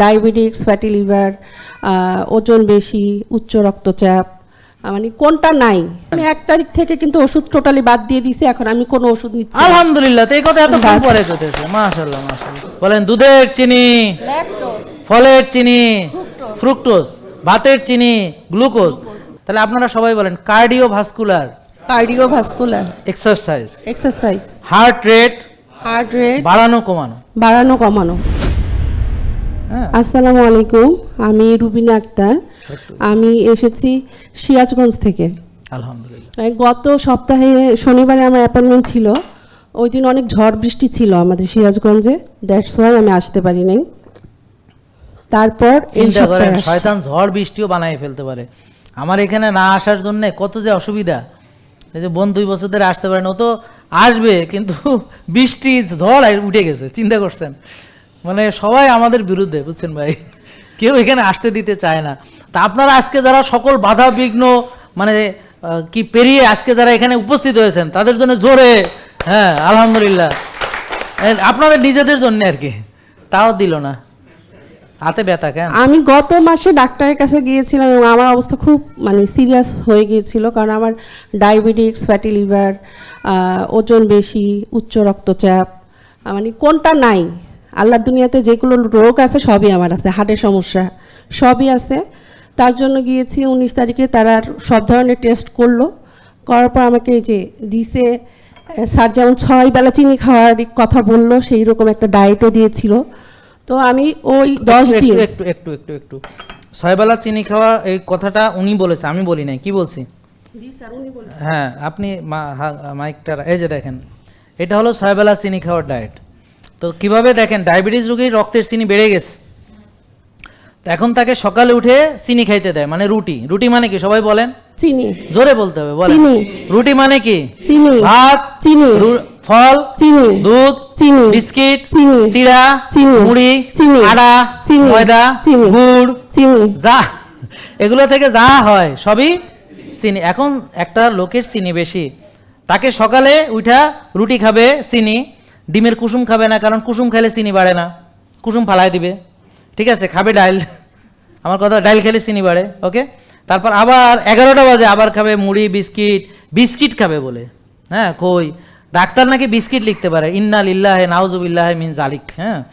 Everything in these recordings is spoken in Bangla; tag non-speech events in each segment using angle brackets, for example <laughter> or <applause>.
ডায়াবেটিক্স ফ্যাটি লিভার ওজন বেশি উচ্চ রক্তচাপ মানে কোনটা নাই? আমি এক তারিখ থেকে কিন্তু ওষুধ টোটালি বাদ দিয়ে দিছি এখন আমি কোনো ওষুধ নিচ্ছি। আলহামদুলিল্লাহ তো এই কথা এত কম পরে চলতেছে মাশাল্লাহ মাশাল্লাহ বলেন দুধের চিনি ল্যাকটোজ ফলের চিনি ফ্রুক্টোজ ভাতের চিনি গ্লুকোজ তাহলে আপনারা সবাই বলেন cardiovascular cardiovascular exercise exercise heart rate heart rate বাড়ানো কমানো। বাড়ানো কমানো। আসসালামু আলাইকুম আমি রুবিনা আক্তার। আমি এসেছি সিরাজগঞ্জ থেকে। আলহামদুলিল্লাহ। গত সপ্তাহে শনিবারে আমার অ্যাপয়েন্টমেন্ট ছিল। ওই দিন অনেক ঝড় বৃষ্টি ছিল আমাদের সিরাজগঞ্জে। দ্যাটস ওয়াই আমি আসতে পারি নাই। তারপর এই সপ্তাহে শয়তান ঝড় বৃষ্টিও বানাই ফেলতে পারে। আমার এখানে না আসার জন্য কত যে অসুবিধা। এই যে বোন দুই বছর ধরে আসতে পারে না ও তো আসবে কিন্তু বৃষ্টি ঝড় আর উঠে গেছে। চিন্তা করছেন। মানে সবাই আমাদের বিরুদ্ধে, বুঝছেন ভাই? <laughs> কেউ এখানে আসতে দিতে চায় না। তা আপনারা আজকে যারা সকল বাধা বিঘ্ন মানে কি পেরিয়ে আজকে যারা এখানে উপস্থিত হয়েছেন, তাদের জন্য জোরে হ্যাঁ আলহামদুলিল্লাহ। আপনাদের নিজেদের জন্য আর কি। তাও দিল না। হাতে ব্যথা কেন? আমি গত মাসে ডাক্তারের কাছে গিয়েছিলাম এবং আমার অবস্থা খুব মানে সিরিয়াস হয়ে গিয়েছিল কারণ আমার ডায়াবেটিক্স ফ্যাটি লিভার ওজন বেশি, উচ্চ রক্তচাপ মানে কোনটা নাই? আল্লাহর দুনিয়াতে যেগুলো রোগ আছে সবই আমার আছে হার্টের সমস্যা সবই আছে। তার জন্য গিয়েছি উনিশ তারিখে তারা সব ধরনের টেস্ট করল। করার পর আমাকে এই যে দিছে স্যার যেমন ছয় বেলা চিনি খাওয়ার কথা বলল সেই রকম একটা ডায়েটও দিয়েছিল। তো আমি ওই দশ দিন একটু একটু একটু একটু। ছয়বেলা চিনি খাওয়া এই কথাটা উনি বলেছে আমি বলি নাই কি বলছি? হ্যাঁ আপনি মাইকটা এই যে দেখেন এটা হলো ছয়বেলা চিনি খাওয়ার ডায়েট তো কীভাবে দেখেন ডায়াবেটিস রোগীর রক্তের চিনি বেড়ে গেছে। তো এখন তাকে সকালে উঠে চিনি খাইতে দেয় মানে রুটি। রুটি মানে কি? সবাই বলেন? চিনি। জোরে বলতে হবে বলেন। চিনি। রুটি মানে কি? চিনি। ভাত চিনি। ফল চিনি। দুধ চিনি। বিস্কিট চিনি। চিড়া চিনি। মুড়ি চিনি। আটা চিনি। ময়দা চিনি। গুড় চিনি। যা। এগুলো থেকে যা হয় সবই চিনি। এখন একটা লোকের চিনি বেশি। তাকে সকালে উঠা রুটি খাবে চিনি। ডিমের কুসুম খাবে না, কারণ কুসুম খেলে চিনি বাড়ে না। কুসুম ফালাই দিবে। ঠিক আছে, খাবে ডাইল। আমার কথা, ডাইল খেলে চিনি বাড়ে, ওকে? তারপর আবার এগারোটা বাজে, আবার খাবে মুড়ি, বিস্কিট বিস্কিট খাবে বলে। হ্যাঁ কই? ডাক্তার নাকি বিস্কিট লিখতে পারে, ইন্না লিল্লাহ নাউজুবিল্লাহ মিন জালিক হ্যাঁ?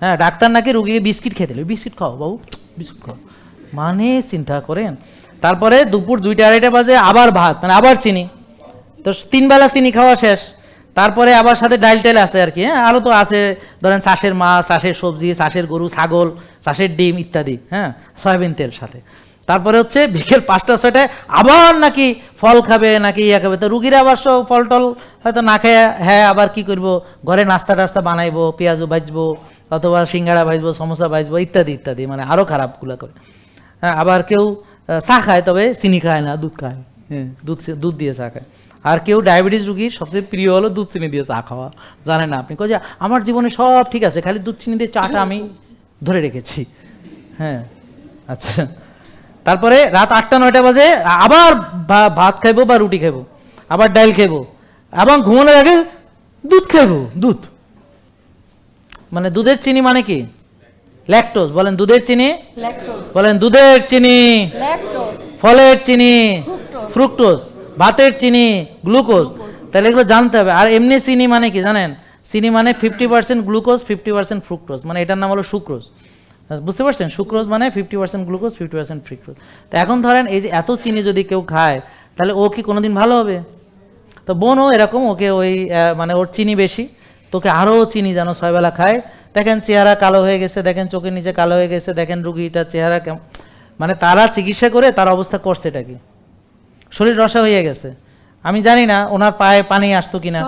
হ্যাঁ ডাক্তার নাকি রুগীকে বিস্কিট খেতে বিস্কিট খাও বাবু, বিস্কিট খাও। মানে চিন্তা করেন। তারপরে দুপুর দুইটা আড়াইটা বাজে, আবার ভাত মানে আবার চিনি। তো তিন বেলা চিনি খাওয়া শেষ। তারপরে আবার সাথে ডাইল টাইল আছে আর কি হ্যাঁ? আরও তো আছে, ধরেন চাষের মাছ, চাষের সবজি, চাষের গরু, ছাগল, চাষের ডিম ইত্যাদি হ্যাঁ? সয়াবিন তেল সাথে। তারপরে হচ্ছে <laughs> বিকেল পাঁচটা, ছয়টায় আবার নাকি ফল খাবে, নাকি ইয়া খাবে। তো রুগীরা আবার সব ফল টল হয়তো না খেয়ে হ্যাঁ আবার কি করব? ঘরে নাস্তা টাস্তা বানাইবো পেঁয়াজও ভাজবো, অথবা সিঙ্গাড়া ভাজবো, সমোসা ভাজবো, ইত্যাদি ইত্যাদি মানে আরও খারাপগুলো করে। হ্যাঁ আবার কেউ চা খায়, তবে চিনি খায় না, দুধ খায়। দুধ দুধ দিয়ে চা খায়। আর কেউ ডায়াবেটিস রুগীর সবচেয়ে প্রিয় হলো দুধ চিনি দিয়ে চা খাওয়া। জানেন না আপনি? যে আমার জীবনে সব ঠিক আছে খালি দুধ চিনি দিয়ে চাটা আমি ধরে রেখেছি। হ্যাঁ আচ্ছা। তারপরে রাত আটটা নয়টা বাজে আবার ভাত খাইবো বা রুটি খাইবো আবার ডাইল খাইবো এবং ঘুমানোর আগে দুধ খাইবো দুধ। মানে দুধের চিনি মানে কি? ল্যাকটোজ বলেন দুধের চিনি? বলেন দুধের চিনি। ফলের চিনি। ফ্রুক্টোজ, ভাতের চিনি, গ্লুকোজ। তাহলে এগুলো জানতে হবে। আর এমনি চিনি মানে কি জানেন? চিনি মানে fifty percent glucose fifty percent fructose মানে এটার নাম হলো সুক্রোজ। বুঝতে পারছেন? সুক্রোজ মানে fifty percent glucose fifty percent fructose তো এখন ধরেন এই যে এত চিনি যদি কেউ খায়, তাহলে ও কি কোনোদিন ভালো হবে? তো বোনও এরকম, ওকে ওই মানে ওর চিনি বেশি। তোকে আরও চিনি যেন ছয়বেলা খায়। দেখেন চেহারা কালো হয়ে গেছে, দেখেন চোখের নিচে কালো হয়ে গেছে, দেখেন রুগীটার চেহারা কেমন মানে তারা চিকিৎসা করে তার অবস্থা করছে এটা কি? শরীর রসা হয়ে গেছে। আমি জানি না ওনার পায়ে পানি আসতো কিনা।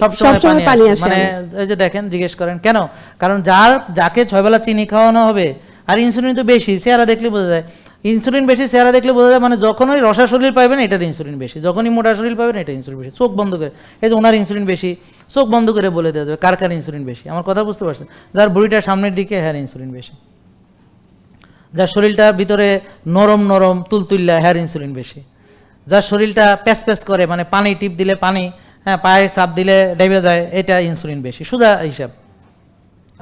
সব সময় পানি পানি আসে। মানে এই যে দেখেন জিজ্ঞেস করেন কেন? কারণ যার যাকে ছয়বেলা চিনি খাওয়ানো হবে আর ইনসুলিন তো বেশি চেহারা দেখলে বোঝা যায়। ইনসুলিন বেশি চেহারা দেখলে বোঝা যায় মানে যখনই রসা শরীর পাবেন এটার ইনসুলিন বেশি। যখনই মোটা শরীর পাবেন এটা ইনসুলিন বেশি। চোখ বন্ধ করে এই যে ওনার ইনসুলিন বেশি চোখ বন্ধ করে বলে দেওয়া যাবে কার কার ইনসুলিন বেশি? আমার কথা বুঝতে পারছেন? যার বুড়িটা সামনের দিকে হ্যাঁ ইনসুলিন বেশি। যার শরীরটার ভিতরে নরম নরম তুলতুল্লা হেয়ার ইনসুলিন বেশি। যার শরীরটা প্যাস প্যাস করে মানে পানি টিপ দিলে পানি হ্যাঁ পায়ে চাপ দিলে ডেবে যায়, এটা ইনসুলিন বেশি সুদা হিসাব।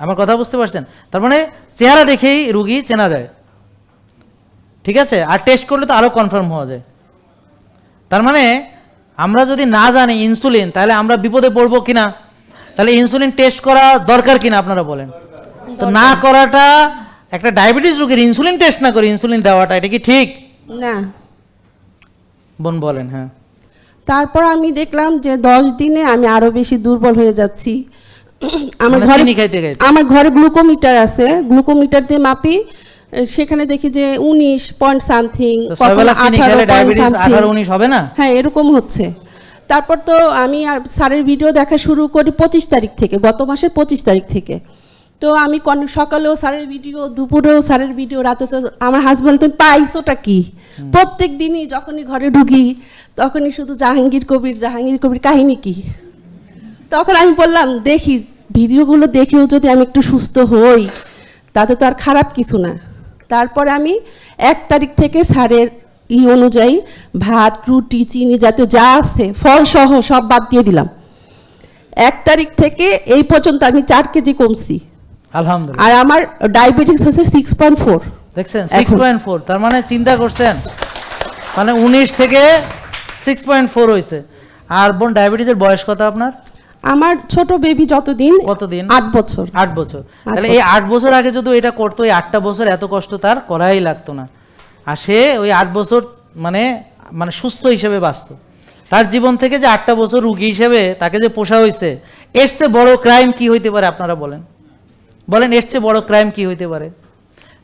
আমার কথা বুঝতে পারছেন? তার মানে চেহারা দেখেই রুগী চেনা যায়। ঠিক আছে? আর টেস্ট করলে তো আরও কনফার্ম হওয়া যায়। তার মানে আমরা যদি না জানি ইনসুলিন তাহলে আমরা বিপদে পড়ব কিনা? তাহলে ইনসুলিন টেস্ট করা দরকার কিনা আপনারা বলেন? তো না করাটা একটা ডায়াবেটিস রোগীর ইনসুলিন টেস্ট না করে ইনসুলিন দেওয়াটা, এটা কি ঠিক? না। বোন বলেন হ্যাঁ। তারপর আমি দেখলাম যে দশ দিনে আমি আরও বেশি দুর্বল হয়ে যাচ্ছি। আমার মানে ঘরে খাইতে খাইতে। আমার ঘরে গ্লুকোমিটার আছে। গ্লুকোমিটার দিয়ে মাপি সেখানে দেখি যে উনিশ পয়েন্ট সামথিং হবে না? হ্যাঁ এরকম হচ্ছে। তারপর তো আমি স্যারের ভিডিও দেখা শুরু করি পঁচিশ তারিখ থেকে গত মাসের পঁচিশ তারিখ থেকে। তো আমি কন- সকালেও স্যারের ভিডিও দুপুরেও স্যারের ভিডিও রাতে তো আমার হাজব্যান্ড তুমি পাইছোটা কি? প্রত্যেক দিনই যখনই ঘরে ঢুকি তখনই শুধু জাহাঙ্গীর কবির জাহাঙ্গীর কবির কাহিনী কি? তখন আমি বললাম দেখি ভিডিওগুলো দেখেও যদি আমি একটু সুস্থ হই তাতে তো আর খারাপ কিছু না। তারপরে আমি এক তারিখ থেকে স্যারের ই অনুযায়ী ভাত রুটি চিনি জাতীয় যা আছে ফল সহ সব বাদ দিয়ে দিলাম। এক তারিখ থেকে এই পর্যন্ত আমি চার কেজি কমছি। আলহামদুলিল্লাহ। আর আমার ডায়াবেটিস হচ্ছে সিক্স পয়েন্ট ফোর দেখছেন। সিক্স পয়েন্ট ফোর তার মানে চিন্তা করছেন? মানে উনিশ থেকে সিক্স পয়েন্ট ফোর হয়েছে আর বোন ডায়াবেটিসের বয়স কত আপনার? আমার ছোট বেবি যতদিন কতদিন? আট বছর। আট বছর। তাহলে এই আট বছর আগে যদি এটা করতো এই আটটা বছর এত কষ্ট তার করাই লাগতো না। আর সে ওই আট বছর মানে মানে সুস্থ হিসেবে বাঁচত। তার জীবন থেকে যে আটটা বছর রুগী হিসেবে তাকে যে পোষা হয়েছে এর চেয়ে বড় ক্রাইম কি হইতে পারে আপনারা বলেন? বলেন এর চেয়ে বড় ক্রাইম কি হইতে পারে?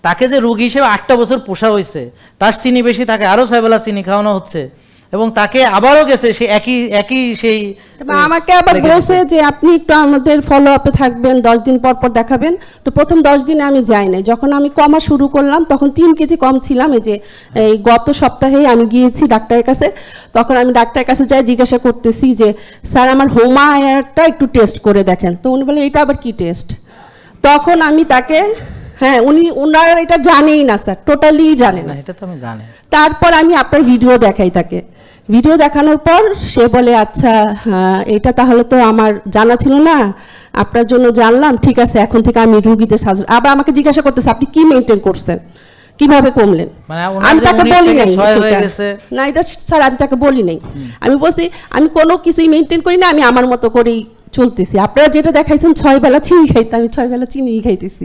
তাকে যে রুগী হিসেবে আটটা বছর পোষা হয়েছে তার চিনি বেশি তাকে আরও ছয়বেলা চিনি খাওয়ানো হচ্ছে এবং তাকে আবারও গেছে সে একই একই সেই আমাকে আবার বলছে যে আপনি একটু আমাদের ফলো আপে থাকবেন দশ দিন পর পর দেখাবেন। তো প্রথম দশ দিনে আমি যাই নাই। যখন আমি কমা শুরু করলাম তখন তিন কেজি কম ছিলাম। এই যে এই গত সপ্তাহে আমি গিয়েছি ডাক্তারের কাছে। তখন আমি ডাক্তারের কাছে যাই জিজ্ঞাসা করতেছি যে স্যার আমার হোমা একটু টেস্ট করে দেখেন। তো উনি বলে এটা আবার কি টেস্ট তখন আমি তাকে হ্যাঁ উনি ওনারা এটা জানেই না স্যার টোটালি জানে না। এটা তো আমি জানি। তারপর আমি আপনার ভিডিও দেখাই তাকে। ভিডিও দেখানোর পর সে বলে আচ্ছা হ্যাঁ, এটা তাহলে তো আমার জানা ছিল না। আপনার জন্য জানলাম ঠিক আছে এখন থেকে আমি রুগীদের সাজ আবার আমাকে জিজ্ঞাসা করতেছে আপনি কি মেনটেন করছেন? কীভাবে কমলেন মানে আমি তাকে 19 বলি নাই। না এটা স্যার আমি তাকে বলি নাই। আমি বলছি আমি কোনো কিছুই মেনটেন করি না আমি আমার মতো করেই চলতেছি। আপনারা যেটা দেখাইছেন ছয় বেলা চিনি খাইতে আমি ছয় বেলা চিনি খাইতেছি।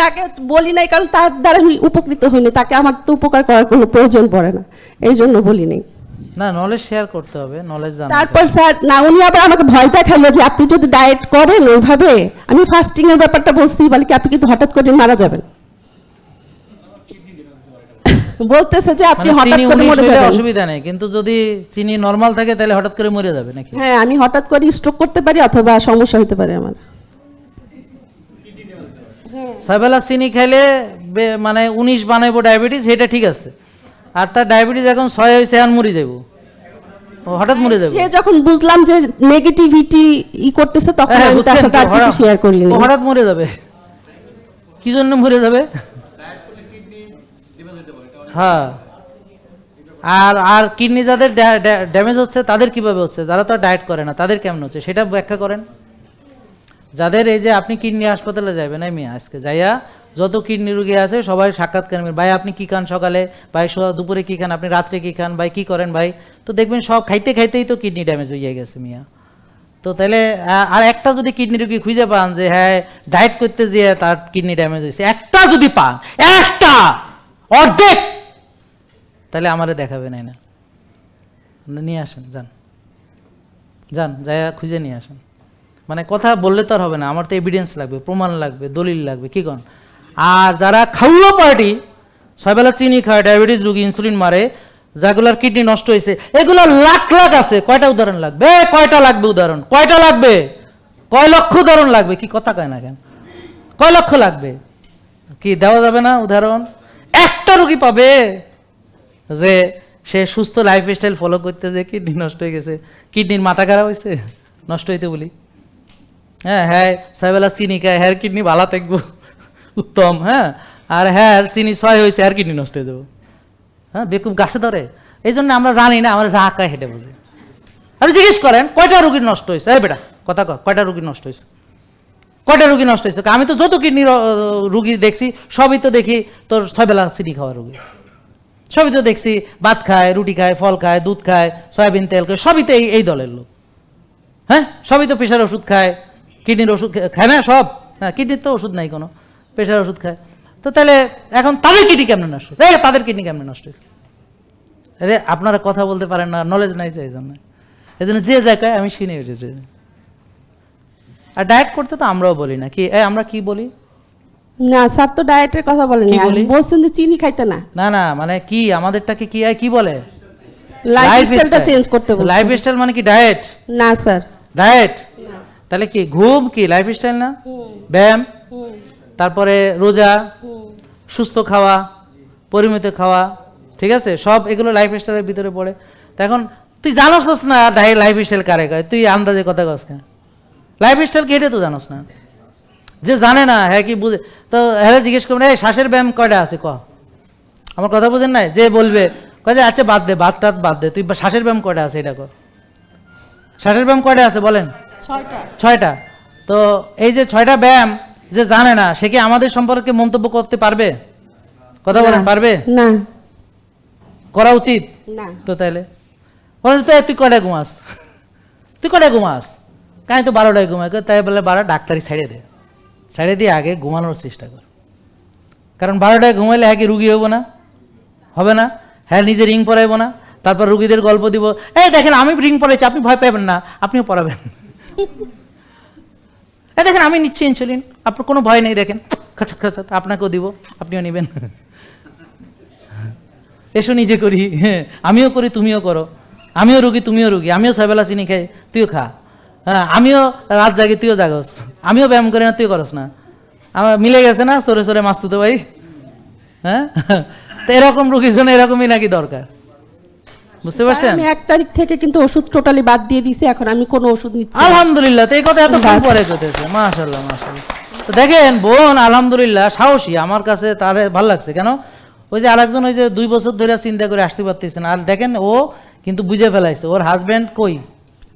তাকে বলি নাই কারণ তার দ্বারা আমি উপকৃত হইনি তাকে আমার তো উপকার করার কোনো প্রয়োজন পড়ে না। এই জন্য বলি নাই। না নলেজ শেয়ার করতে হবে নলেজ জানা তারপর স্যার না উনি আবার আমাকে ভয় দেখাল যে আপনি যদি ডায়েট করেন ওইভাবে আমি ফাস্টিং এর ব্যাপারটা বলছি বলে কি আপনি কিন্তু হঠাৎ করে মারা যাবেন। বলতেছে যে আপনি মানে হঠাৎ করে মরে যাবেন। অসুবিধা নেই কিন্তু যদি চিনি নর্মাল থাকে তাহলে হঠাৎ করে মরে যাবে নাকি? হ্যাঁ আমি হঠাৎ করে স্ট্রোক করতে পারি অথবা সমস্যা হতে পারে আমার। ছয়বেলা চিনি খাইলে বে- মানে উনিশ বানাইবো ডায়াবেটিস সেটা ঠিক আছে। আর তার ডায়াবেটিস এখন ছয় হয়েছে এখন মরে যাব হঠাৎ মরে যাবে সে যখন বুঝলাম যে নেগেটিভিটি ই করতেছে তখন হ্যাঁ, আমি তার সাথে আর কিছু শেয়ার করি হঠাৎ মরে যাবে। কি জন্য মরে যাবে? হ্যাঁ। আর আর কিডনি যাদের ড্যামেজ হচ্ছে, তাদের কীভাবে হচ্ছে? যারা তো ডায়েট করে না, তাদের কেমন হচ্ছে? সেটা ব্যাখ্যা করেন। যাদের এই যে আপনি কিডনি হাসপাতালে যাবেন মিয়া, আজকে যাইয়া যত কিডনি রুগী আছে, সবাই সাক্ষাৎকার নেবেন ভাই, আপনি কি খান সকালে? ভাই দুপুরে কি খান? আপনি রাত্রে কি খান? ভাই, কি করেন, ভাই? তো দেখবেন সব খাইতে খাইতেই তো কিডনি ড্যামেজ হয়ে গেছে, মিয়া। তো তাহলে আর একটা যদি কিডনি রুগী খুঁজে পান যে হ্যাঁ ডায়েট করতে যেয়ে তার কিডনি ড্যামেজ হয়েছে একটা যদি পান, একটা, অর্ধেক তাহলে আমারে দেখাবে নাই না। নিয়ে আসেন, যান। যান যাই খুঁজে নিয়ে আসেন। মানে কথা বললে তো আর হবে না, আমার তো এভিডেন্স লাগবে, প্রমাণ লাগবে, দলিল লাগবে, কি কন? আর যারা খাওয়া পার্টি ছয়বেলা চিনি খায় ডায়াবেটিস রুগী ইনসুলিন মারে যাগুলার কিডনি নষ্ট হয়েছে এগুলো লাখ লাখ আছে, কয়টা উদাহরণ লাগবে? কয়টা লাগবে উদাহরণ? কয়টা লাগবে? কয় লক্ষ উদাহরণ লাগবে? কি কথা কয় না কেন? কয় লক্ষ লাগবে? কি দেওয়া যাবে না উদাহরণ? একটা রুগী পাবে। যে সে সুস্থ লাইফস্টাইল ফলো করতে যে কিডনি নষ্ট হয়ে গেছে। কিডনির মাথা খারাপ হয়েছে? নষ্ট হইতে বলি। হ্যাঁ হ্যাঁ সাহেবেলা চিনি খায়, হ্যার কিডনি ভালো থাকব। উত্তম হ্যাঁ আর হ্যাঁ চিনি ছয় হয়েছে, হ্যার কিডনি নষ্ট হয়ে যাব। হ্যাঁ বেকুব গাছে ধরে। এই জন্য আমরা জানি না, আমরা যা খায় হেঁটে বুঝি। আপনি জিজ্ঞেস করেন, কয়টা রুগীর নষ্ট হয়েছে? এই বেটা, কথা কয়, কয়টা রুগীর নষ্ট হয়েছে? কয়টা রুগী নষ্ট হয়েছে? আমি তো যত কিডনি রুগী দেখছি, সবই তো দেখি তোর ছয় বেলা চিনি খাওয়া রুগী। সবই তো দেখছি, ভাত খায়, রুটি খায়, ফল খায়, দুধ খায়, সয়াবিন তেল খায় সবই তো এই এই দলের লোক। হ্যাঁ? সবই তো প্রেশার ওষুধ খায়, কিডনির ওষুধ খায় না সব? হ্যাঁ কিডনির তো ওষুধ নাই কোনো, প্রেশার ওষুধ খায়। তো তাহলে এখন তাদের কিডনি কেমনে নষ্ট হয়েছে? এই তাদের কিডনি কেমনে নষ্ট হয়েছে? আরে, আপনারা কথা বলতে পারেন না নলেজ নাই চাই জন্য। এই জন্য যে জায়গায় আমি শুনে উঠেছি। আর ডায়েট করতে তো আমরাও বলি না। কি, এই আমরা কি বলি? না স্যার তো ডায়েটের কথা বলেনি? বলছেন যে চিনি খাইতে না। না না মানে কি আমাদেরটাকে কি কি বলে? লাইফ স্টাইলটা চেঞ্জ করতে বলছেন। লাইফ স্টাইল মানে কি ডায়েট? না স্যার। ডায়েট? তাহলে কি ঘুম কি লাইফ স্টাইল না ব্যায়াম? তারপরে রোজা? সুস্থ খাওয়া পরিমিত খাওয়া ঠিক আছে? সব এগুলো লাইফ স্টাইলের ভিতরে পড়ে। তো এখন তুই জানোস না ডাই লাইফ স্টাইল কারে কয়? তুই আন্দাজে কথা কস কেন? লাইফ স্টাইল কি এটা তো জানোস না। যে জানে না হ্যাঁ কি বুঝে তো হ্যাঁ জিজ্ঞেস করবেন এই শ্বাসের ব্যায়াম কয়টা আছে? ক। আমার কথা বুঝেন নাই? যে বলবে কয় যে আচ্ছা বাদ দে বাদ টাদ বাদ দে তুই শ্বাসের ব্যায়াম কয়টা আছে এটা কর শ্বাসের ব্যায়াম কয়টা আছে বলেন? ছয়টা। ছয়টা। তো এই যে ছয়টা ব্যায়াম যে জানে না সে কি আমাদের সম্পর্কে মন্তব্য করতে পারবে? কথা বলেন পারবে? না। করা উচিত? না। তো তাহলে বলে তো তুই কটায় ঘুমাস? <laughs> তুই কটায় ঘুমাস? কাই তো বারোটায় ঘুমায়। তাই বলে বারো ডাক্তারি ছেড়ে দে। ছেড়ে দিয়ে আগে ঘুমানোর চেষ্টা কর। কারণ বারোটায় ঘুমাইলে হ্যাঁ কি রুগী হব না? হবে না? হ্যাঁ নিজে রিং পরাইবো না? তারপর রুগীদের গল্প দিব, এই দেখেন, আমি রিং পরাইছি, আপনি ভয় পাবেন না, আপনিও পড়াবেন এই দেখেন, আমি নিচ্ছি ইনসুলিন আপনার কোনো ভয় নেই, দেখেন, খাচাত খাচাত, আপনাকেও দিব, আপনিও নেবেন। এসো নিজে করি হ্যাঁ আমিও করি, তুমিও করো। আমিও রুগী, তুমিও রুগী, আমিও ছয়বেলা চিনি খাই, তুইও খা। হ্যাঁ আমিও রাত জাগি তুইও জাগস। আমিও ব্যায়াম করি না তুই করস না। আমার মিলে গেছে না সরে সরে মাছ তুতে ভাই হ্যাঁ? তো এরকম রুগীর জন্য এরকমই নাকি দরকার। বুঝতে পারছেন? আমি এক তারিখ থেকে কিন্তু ওষুধ টোটালি বাদ দিয়ে দিছি এখন আমি কোনো ওষুধ নিচ্ছি আলহামদুলিল্লাহ তো এই কথা এত কম পরে চলতেছে। মাশাল্লাহ মাশাল্লাহ তো দেখেন বোন আলহামদুলিল্লাহ সাহসী। আমার কাছে তার ভালো লাগছে। কেন? ওই যে আরেকজন ওই যে দুই বছর ধরে চিন্তা করে আসতে পারতেছে না। আর দেখেন ও কিন্তু বুঝে ফেলাইছে। ওর হাজবেন্ড কই?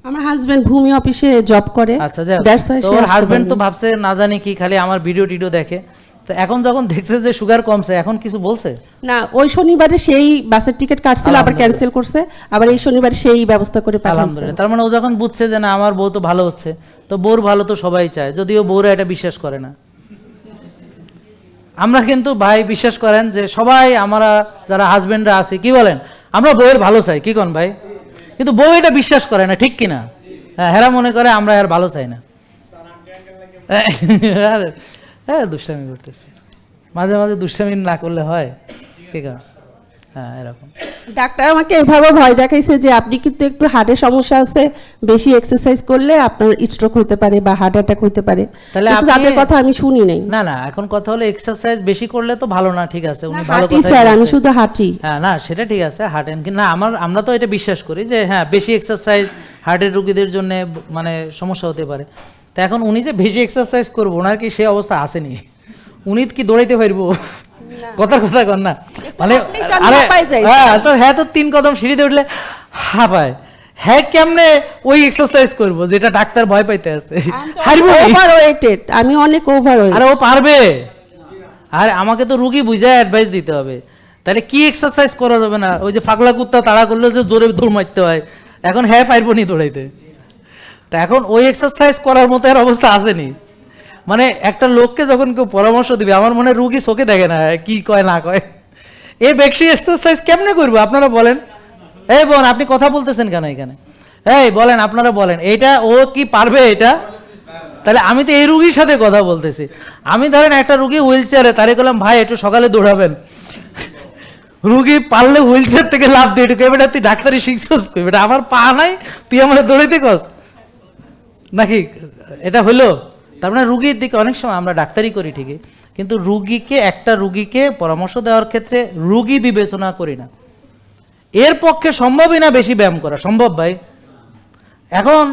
আমার হাজবেন্ড ভূমি অফিসে জব করে। আচ্ছা যাক দ্যাটস ওয়াই তো হাজবেন্ড তো ভাবছে না জানি কি খালি আমার ভিডিও টিডিও দেখে। তো এখন যখন দেখছে যে সুগার কমছে এখন কিছু বলছে? না ওই শনিবারে সেই বাসের টিকিট কাটছিল আবার ক্যান্সেল করছে। আবার এই শনিবারে সেই ব্যবস্থা করে আলহামদুলিল্লাহ। তার মানে ও যখন বুঝছে যে না আমার বউ তো ভালো হচ্ছে তো বউর ভালো তো সবাই চায় যদিও বউরা এটা বিশ্বাস করে না। আমরা কিন্তু ভাই বিশ্বাস করেন যে সবাই আমরা যারা হাজবেন্ডরা আছি কি বলেন? আমরা বউয়ের ভালো চাই কি কন ভাই? কিন্তু বউ এটা বিশ্বাস করে না, ঠিক কিনা? হ্যাঁ হেরা মনে করে আমরা আর ভালো চাই না। হ্যাঁ দুষ্টামি করতেছি। মাঝে মাঝে দুষ্টামি না করলে হয় ঠিক আছে হ্যাঁ এরকম। ডাক্তার আমাকে এভাবে ভয় দেখাইছে যে আপনি কিন্তু একটু হার্টের সমস্যা আছে বেশি এক্সারসাইজ করলে আপনার স্ট্রোক হতে পারে বা হার্ট অ্যাটাক হতে পারে। তাহলে তাদের কথা আমি শুনি নাই। না না এখন কথা হলো এক্সারসাইজ বেশি করলে তো ভালো না ঠিক আছে উনি ভালো কথাই স্যার আমি শুধু হাঁটি হ্যাঁ না সেটা ঠিক আছে হার্টেন না আমার আমরা তো এটা বিশ্বাস করি যে হ্যাঁ বেশি এক্সারসাইজ হার্টের রোগীদের জন্য মানে সমস্যা হতে পারে। তো এখন উনি যে বেশি এক্সারসাইজ করব ওনার কি সেই অবস্থা আসেনি? উনি কি দৌড়াইতে পারব? কথা কথা কর না। মানে আরে হ্যাঁ তো হ্যাঁ তো তিন কদম সিঁড়িতে উঠলে হাঁপায়। হ্যাঁ কেমনে ওই এক্সারসাইজ করব যেটা ডাক্তার ভয় পাইতে আছে? হারবো ওভার আমি অনেক ওভারওয়েট আরে ও পারবে। আর আমাকে তো রুগী বুঝায় অ্যাডভাইস দিতে হবে। তাহলে কি এক্সারসাইজ করা যাবে না? ওই যে ফাগলা কুত্তা তাড়া করলে যে জোরে দৌড় মারতে হয়। এখন হ্যাঁ পারব নি দৌড়াইতে। তা এখন ওই এক্সারসাইজ করার মতো এর অবস্থা আসেনি। মানে একটা লোককে যখন কেউ পরামর্শ দিবে, আমার মনে রুগী চোখে দেখে না কি কয়, না কয়। এ বেশি এক্সারসাইজ কেমনে করব, আপনারা বলেন। এই বোন, আপনি কথা বলতেছেন কেন এখানে? এই বলেন, আপনারা বলেন, এইটা ও কি পারবে এটা? তাহলে আমি তো এই রুগীর সাথে কথা বলতেছি। আমি ধরেন একটা রুগী হুইল চেয়ারে, তারে বললাম, ভাই, একটু সকালে দৌড়াবেন। রুগী পারলে হুইল চেয়ার থেকে লাভ দিয়ে ঢুকে, বেটা, তুই ডাক্তারি শিখছস কই? বেটা, আমার পা নাই, তুই আমার দৌড়াইতে কস? নাকি, এটা হলো তার মানে রুগীর দিকে অনেক সময় আমরা ডাক্তারি করি ঠিকই কিন্তু রুগীকে একটা রুগীকে পরামর্শ দেওয়ার ক্ষেত্রে রুগী বিবেচনা করি না। এর পক্ষে সম্ভবই না বেশি ব্যায়াম করা সম্ভব ভাই। এখন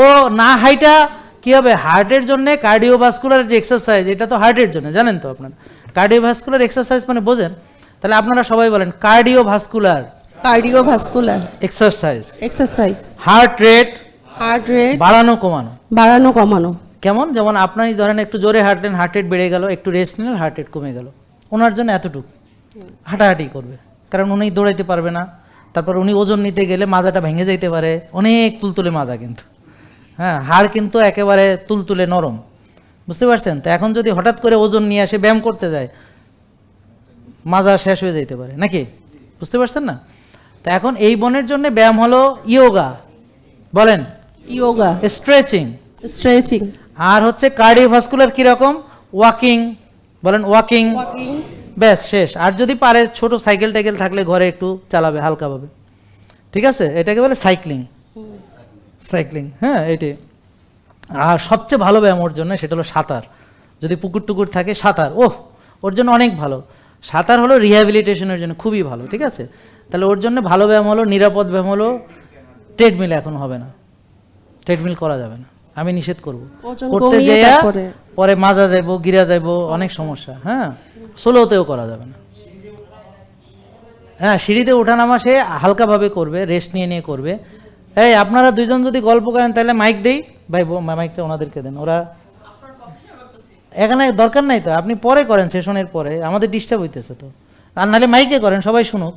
ও না হাইটা কি হবে হার্টের জন্য কার্ডিওভাস্কুলার যে এক্সারসাইজ এটা তো হার্টের জন্য জানেন তো আপনারা। কার্ডিওভাস্কুলার এক্সারসাইজ মানে বোঝেন তাহলে আপনারা সবাই বলেন cardiovascular. Cardiovascular. Exercise exercise heart rate heart rate বাড়ানো কমানো। বাড়ানো কমানো। কেমন? যেমন আপনি ধরেন একটু জোরে হাঁটলেন হার্ট রেট বেড়ে গেল একটু রেস্ট নিলেন হার্ট রেট কমে গেল। ওনার জন্য এতটুকু। হাঁটাহাঁটি করবে। কারণ উনি দৌড়াইতে পারবে না। তারপর উনি ওজন নিতে গেলে মাজাটা ভেঙে যাইতে পারে। অনেক তুলতুলে মাজা কিন্তু। হ্যাঁ হাড় কিন্তু একেবারে তুলতুলে নরম। বুঝতে পারছেন? তো এখন যদি হঠাৎ করে ওজন নিয়ে আসে ব্যায়াম করতে যায় মাজা শেষ হয়ে যাইতে পারে। নাকি? বুঝতে পারছেন না? তো এখন এই বনের জন্য ব্যায়াম হলো ইয়োগা। বলেন? ইয়োগা। স্ট্রেচিং স্ট্রেচিং আর হচ্ছে কার্ডিওভাস্কুলার কীরকম ওয়াকিং। বলেন ওয়াকিং। ওয়াকিং। ব্যাস শেষ। আর যদি পারে ছোট সাইকেল টাইকেল থাকলে ঘরে একটু চালাবে হালকাভাবে ঠিক আছে? এটাকে বলে সাইক্লিং। সাইক্লিং। হ্যাঁ এটি। আর সবচেয়ে ভালো ব্যায়াম ওর জন্য সেটা হলো সাঁতার। যদি পুকুর টুকুর থাকে সাঁতার। ওহ ওর জন্য অনেক ভালো। সাঁতার হলো রিহ্যাবিলিটেশনের জন্য খুবই ভালো ঠিক আছে? তাহলে ওর জন্য ভালো ব্যায়াম হলো নিরাপদ ব্যায়াম হলো ট্রেডমিল এখন হবে না। ট্রেডমিল করা যাবে না। আমি নিষেধ করব। করতে যেয়া পরে মাজা যাইবো গিরা যাইবো অনেক সমস্যা হ্যাঁ? সোলোতেও করা যাবে না। হ্যাঁ সিঁড়িতে ওঠানামা সে হালকাভাবে করবে রেস্ট নিয়ে নিয়ে করবে। এই আপনারা দুইজন যদি গল্প করেন তাহলে মাইক দেই। ভাই মাইকটা ওনাদেরকে দেন। ওরা এখানে দরকার নাই তো। আপনি পরে করেন সেশনের পরে। আমাদের ডিস্টার্ব হইতেছে তো। আর নাহলে মাইকে করেন সবাই শুনুক।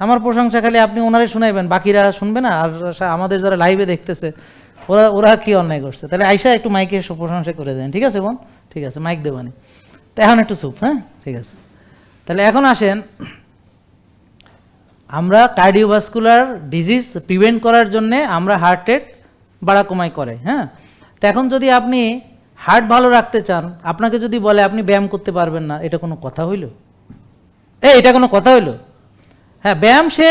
আমার প্রশংসা খালি আপনি ওনারে শুনাইবেন বাকিরা শুনবে না। আর আমাদের যারা লাইভে দেখতেছে ওরা ওরা কি অন্যায় করছে? তাহলে আইসা একটু মাইকে প্রশংসা করে দেন। ঠিক আছে, বোন? ঠিক আছে, মাইক দেবানি তো এখন একটু চুপ হ্যাঁ? ঠিক আছে। তাহলে এখন আসেন। আমরা কার্ডিওভাস্কুলার ডিজিজ প্রিভেন্ট করার জন্যে আমরা হার্ট রেট বাড়া কমাই করে হ্যাঁ? তো এখন যদি আপনি হার্ট ভালো রাখতে চান, আপনাকে যদি বলে আপনি ব্যায়াম করতে পারবেন না, এটা কোনো কথা হইল? এ, এটা কোনো কথা হইল? হ্যাঁ ব্যায়াম সে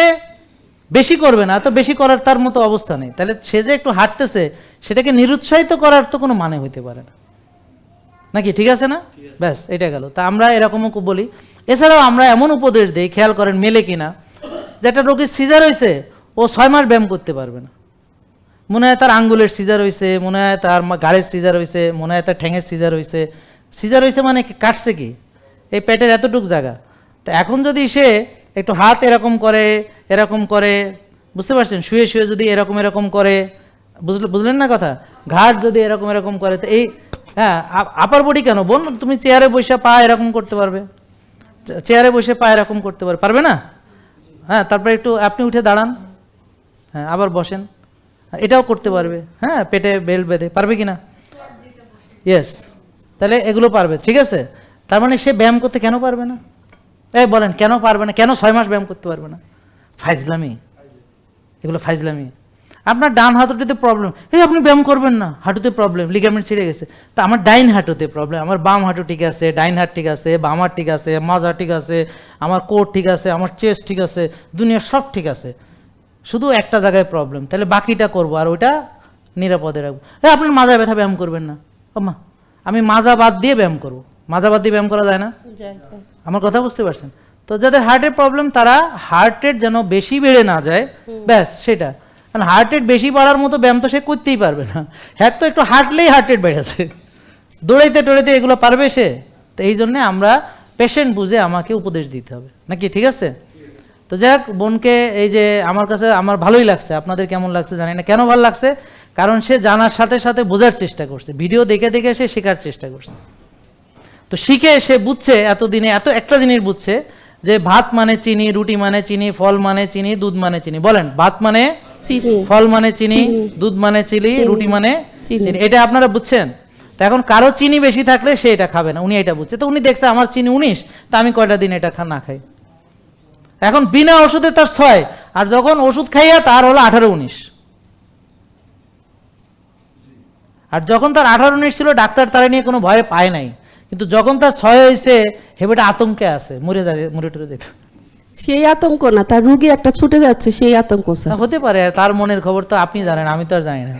বেশি করবে না তো বেশি করার তার মতো অবস্থা নেই। তাহলে সে যে একটু হাঁটতেছে সেটাকে নিরুৎসাহিত করার তো কোনো মানে হইতে পারে না। নাকি ঠিক আছে না? ব্যাস এটা গেল। তা আমরা এরকমও খুব বলি। এছাড়াও আমরা এমন উপদেশ দিই খেয়াল করেন মেলে কিনা যে একটা রোগীর সিজার হয়েছে ও ছয় মাস ব্যায়াম করতে পারবে না। মনে হয় তার আঙ্গুলের সিজার হয়েছে মনে হয় তার ঘাড়ের সিজার হয়েছে মনে হয় তার ঠ্যাঙের সিজার হয়েছে সিজার হয়েছে মানে কি কাটছে কি? এই পেটের এতটুক জায়গা। তা এখন যদি সে একটু হাত এরকম করে এরকম করে, বুঝতে পারছেন? শুয়ে শুয়ে যদি এরকম এরকম করে, বুঝলে বুঝলেন না কথা? ঘাট যদি এরকম এরকম করে, তো এই হ্যাঁ আপার বডি কেন? বোন, তুমি চেয়ারে বসে পা এরকম করতে পারবে। চেয়ারে বসে পা এরকম করতে পারবে। পারবে না? হ্যাঁ তারপরে একটু আপনি উঠে দাঁড়ান। হ্যাঁ আবার বসেন। এটাও করতে পারবে। হ্যাঁ পেটে বেল্ট বেঁধে। পারবে কি না? ইয়েস তাহলে এগুলো পারবে, ঠিক আছে? তার মানে সে ব্যায়াম করতে কেন পারবে না? এই বলেন, কেন পারবে না? কেন ছয় মাস ব্যায়াম করতে পারবে না? ফাইজলামি? এগুলো ফাইজলামি। আপনার ডান হাঁটুতে প্রবলেম এই আপনি ব্যায়াম করবেন না হাঁটুতে প্রবলেম লিগামেন্ট ছিঁড়ে গেছে। তা আমার ডাইন হাঁটুতে প্রবলেম আমার বাম হাঁটু ঠিক আছে ডাইন হাত ঠিক আছে বাম হাত ঠিক আছে মাজা ঠিক আছে আমার কোট ঠিক আছে আমার চেস্ট ঠিক আছে দুনিয়ার সব ঠিক আছে। শুধু একটা জায়গায় প্রবলেম তাহলে বাকিটা করব আর ওইটা নিরাপদে রাখব। হ্যাঁ আপনার মাজা ব্যথা ব্যায়াম করবেন না। মা আমি মাজা বাদ দিয়ে ব্যায়াম করব। মাজা বাদ দিয়ে ব্যায়াম করা যায় না? আমার কথা বুঝতে পারছেন? তো যাদের হার্টের প্রবলেম তারা হার্ট রেট যেন বেশি বেড়ে না যায় ব্যাস সেটা। কারণ হার্ট রেট বেশি বাড়ার মতো ব্যায়াম তো সে করতেই পারবে না। হ্যাঁ তো একটু হাঁটলেই হার্ট রেট বেড়েছে দৌড়াইতে টোড়াইতে এগুলো পারবে সে। তো এই জন্যে আমরা পেশেন্ট বুঝে আমাকে উপদেশ দিতে হবে। নাকি ঠিক আছে? তো যাক বোনকে এই যে আমার কাছে আমার ভালোই লাগছে। আপনাদের কেমন লাগছে জানি না। কেন ভালো লাগছে? কারণ সে জানার সাথে সাথে বোঝার চেষ্টা করছে। ভিডিও দেখে দেখে সে শেখার চেষ্টা করছে। তো শিখে সে বুঝছে এতদিনে এত একটা জিনিস বুঝছে যে ভাত মানে চিনি রুটি মানে চিনি ফল মানে চিনি দুধ মানে চিনি। বলেন ভাত মানে চিনি। ফল মানে চিনি। দুধ মানে চিনি। রুটি মানে চিনি। চিনি। এটা আপনারা বুঝছেন? তো এখন কারও চিনি বেশি থাকলে সে এটা খাবে না উনি এটা বুঝছে। তো উনি দেখছে আমার চিনি উনিশ তা আমি কয়টা দিন এটা না খাই। এখন বিনা ওষুধে তার ছয় আর যখন ওষুধ খাইয়া তার হলো আঠারো উনিশ। আর যখন তার আঠারো উনিশ ছিল ডাক্তার তারা নিয়ে কোনো ভয় পায় নাই। কিন্তু যখন তার ছয় হয়েছে হেবেটা আতঙ্কে আছে মরে যায় মরে টরে যেত সেই আতঙ্ক না তার রুগী একটা ছুটে যাচ্ছে সেই আতঙ্ক হতে পারে তার মনের খবর তো আপনি জানেন আমি তো আর জানি না।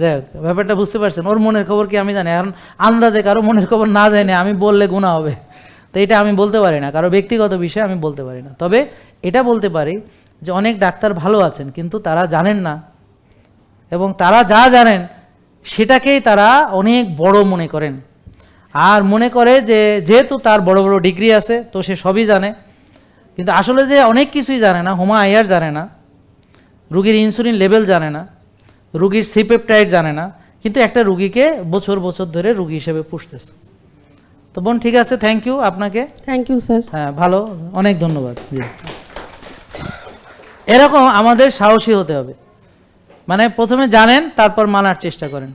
যাই হোক, ব্যাপারটা বুঝতে পারছেন ওর মনের খবর কি আমি জানি এখন আন্দাজে কারও মনের খবর না জানি আমি বললে গুণা হবে। তো এটা আমি বলতে পারি না কারও ব্যক্তিগত বিষয় আমি বলতে পারি না। তবে এটা বলতে পারি যে অনেক ডাক্তার ভালো আছেন কিন্তু তারা জানেন না। এবং তারা যা জানেন সেটাকেই তারা অনেক বড় মনে করেন। আর মনে করে যে যেহেতু তার বড় বড় ডিগ্রি আছে তো সে সবই জানে। কিন্তু আসলে যে অনেক কিছুই জানে না হোমা আয়ার জানে না রুগীর ইনসুলিন লেভেল জানে না রুগীর সিপেপটাইড জানে না কিন্তু একটা রুগীকে বছর বছর ধরে রুগী হিসেবে পুষতেছে। তো বোন ঠিক আছে থ্যাংক ইউ আপনাকে। থ্যাংক ইউ স্যার হ্যাঁ ভালো অনেক ধন্যবাদ। জি। এরকম আমাদের সাহসী হতে হবে। মানে প্রথমে জানেন তারপর মানার চেষ্টা করেন।